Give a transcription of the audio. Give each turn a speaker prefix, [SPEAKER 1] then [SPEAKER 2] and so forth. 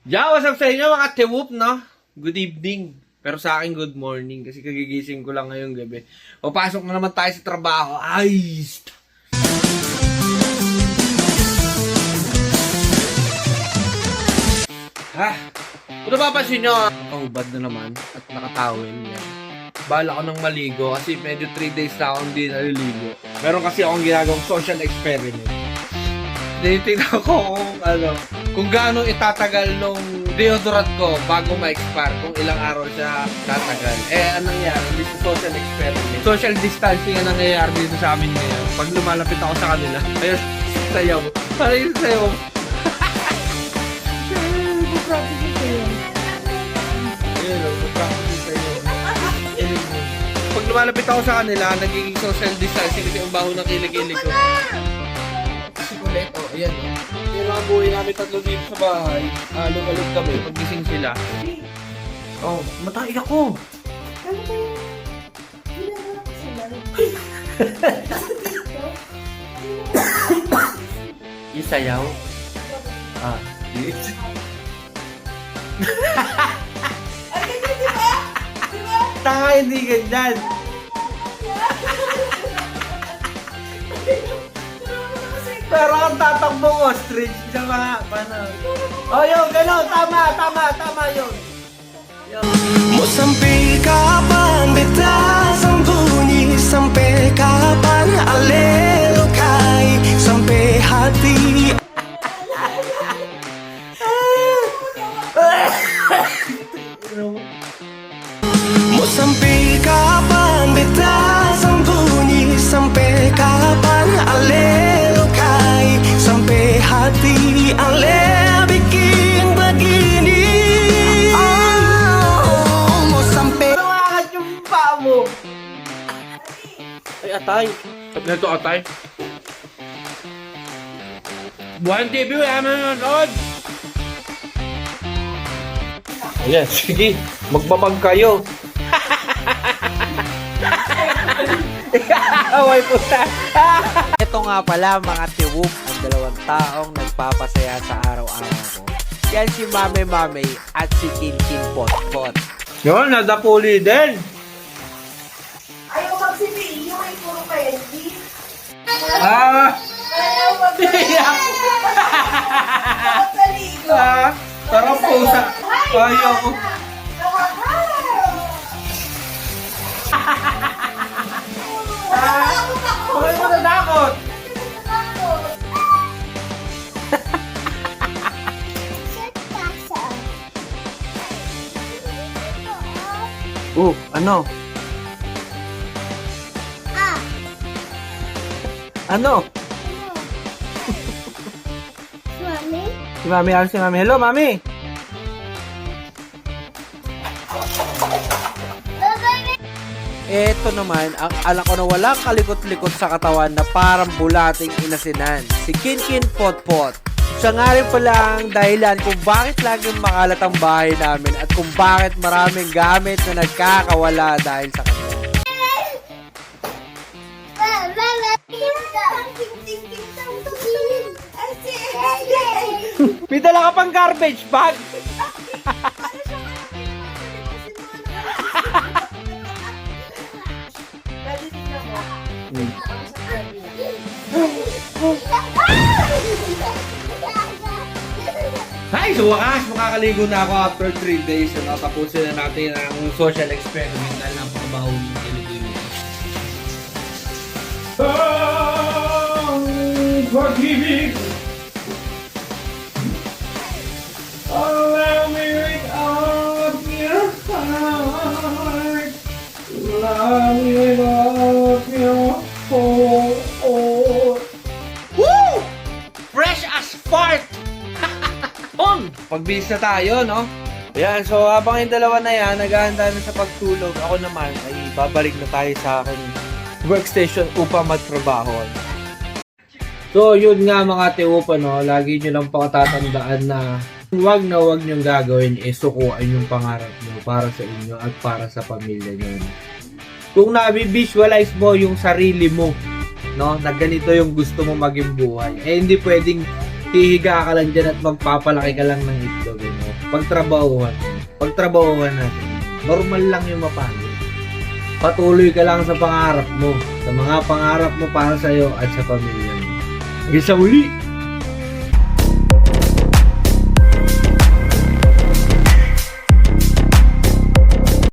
[SPEAKER 1] Yeah, what's up sa inyo mga tiwup, no? Good evening. Pero sa akin, good morning. Kasi kagigising ko lang ngayong gabi. O, pasok na naman tayo sa trabaho. Ay! Ha? Kung napapansin nyo, nakahubad na naman at nakatawin yan. Bala ko ng maligo kasi medyo 3 days na akong hindi naliligo. Meron kasi akong ginagawang social experiment. Tinitingnan ko kung ano, kung gaano itatagal nung deodorant ko bago ma-expire, kung ilang araw siya tatagal. Eh, anong nangyari? Dito social experiment. Social distancing ang nangyayari dito sa amin ngayon. Pag lumalapit ako sa kanila, ayun, sayaw. Ayun, sayaw. Pag lumalapit ako sa kanila, nagiging social distancing kasi ang baho ng kilig-kilig ko. Si Colette, oh, ayan, oh. Buhay namin tatlo dito sa bahay, ah, lumalog kami, pagising sila. Oh, matay ako.
[SPEAKER 2] Ano ba yung ginagawa ko sa lalo?
[SPEAKER 1] Yung sayaw? Ah, yes.
[SPEAKER 2] Ay, ganyan, di ba? Di ba?
[SPEAKER 1] Tanga, hindi ganyan. Pero ang tatakbong ostrich sa mga, paano? Oh, yun, gano'n, tama, tama, tama yun. Yun.
[SPEAKER 3] Mau sampai kapan beta sembunyi Sampai kapan ale lukai Sampai hati Mau
[SPEAKER 1] atay. Ito, atay. Buwan TV, wala mo nanonood. Ayan, sige. Magbabag kayo. Away puta.
[SPEAKER 4] Ito nga pala mga tiwuk ang dalawang taong nagpapasaya sa araw-araw ko. Yan si Mame Mame at si Kin Kin Pot Pot.
[SPEAKER 1] Yun, nadapuli din. Ah,
[SPEAKER 2] naligo.
[SPEAKER 1] ah, parang pusa. Ayaw ko. Natakot? Oh, ano? Ano?
[SPEAKER 2] Mami?
[SPEAKER 1] Si Mami, ano si Mami? Hello, Mami!
[SPEAKER 4] Ito naman, ang alam ko na walang kalikot-likot sa katawan na parang bulating inasinan. Si Kin Kin Pot Pot. Siya nga rin pala ang dahilan kung bakit laging makalat ang bahay namin at kung bakit maraming gamit na nagkakawala dahil sa kanya.
[SPEAKER 1] May dala ka pang garbage bag! Hi! So wakas, makakaligo na ako after 3 days. So natapusin na natin ang social experiment dahil napakabaho ng kiligili. Ang pag-ibig Woo! Fresh as fart! On! Pagbihis na tayo, no? Ayan, so habang yung dalawa na yan, naghahanda na sa pagtulog, ako naman ay babalik na tayo sa akin workstation upang magtrabaho. So, yun nga mga tiupa, no? Lagi nyo lang pakatatandaan na huwag na huwag nyo gagawin is sukuan yung pangarap nyo para sa inyo at para sa pamilya nyo. Kung nabi-visualize mo yung sarili mo, no, na ganito yung gusto mo maging buhay, eh hindi pwedeng hihiga ka lang dyan at magpapalaki ka lang ng itlog. Eh, no? Pagtrabahuhan. Pagtrabahuhan natin. Normal lang yung mapangit. Patuloy ka lang sa pangarap mo. Sa mga pangarap mo para sa'yo at sa pamilya mo. Hanggang sa uli!